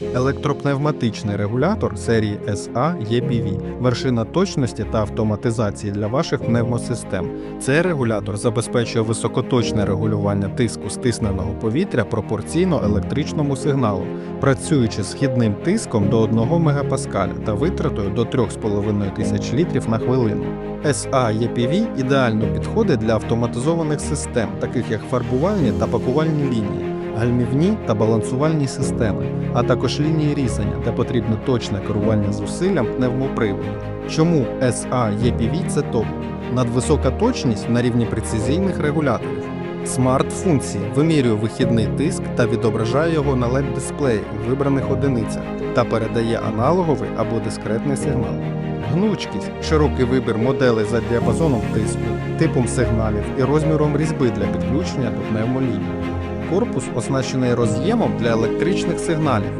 Електропневматичний регулятор серії SA EPV – вершина точності та автоматизації для ваших пневмосистем. Цей регулятор забезпечує високоточне регулювання тиску стисненого повітря пропорційно електричному сигналу, працюючи з хідним тиском до 1 МПа та витратою до 3,5 тисяч літрів на хвилину. SA EPV ідеально підходить для автоматизованих систем, таких як фарбувальні та пакувальні лінії, гальмівні та балансувальні системи, а також лінії різання, де потрібне точне керування зусиллям пневмоприводу. Чому SA EPV це топ? Надвисока точність на рівні прецизійних регуляторів. Смарт-функції вимірює вихідний тиск та відображає його на LED-дисплеї у вибраних одиницях та передає аналоговий або дискретний сигнал. Гнучкість широкий вибір моделей за діапазоном тиску, типом сигналів і розміром різьби для підключення до пневмолінії. Корпус оснащений роз'ємом для електричних сигналів,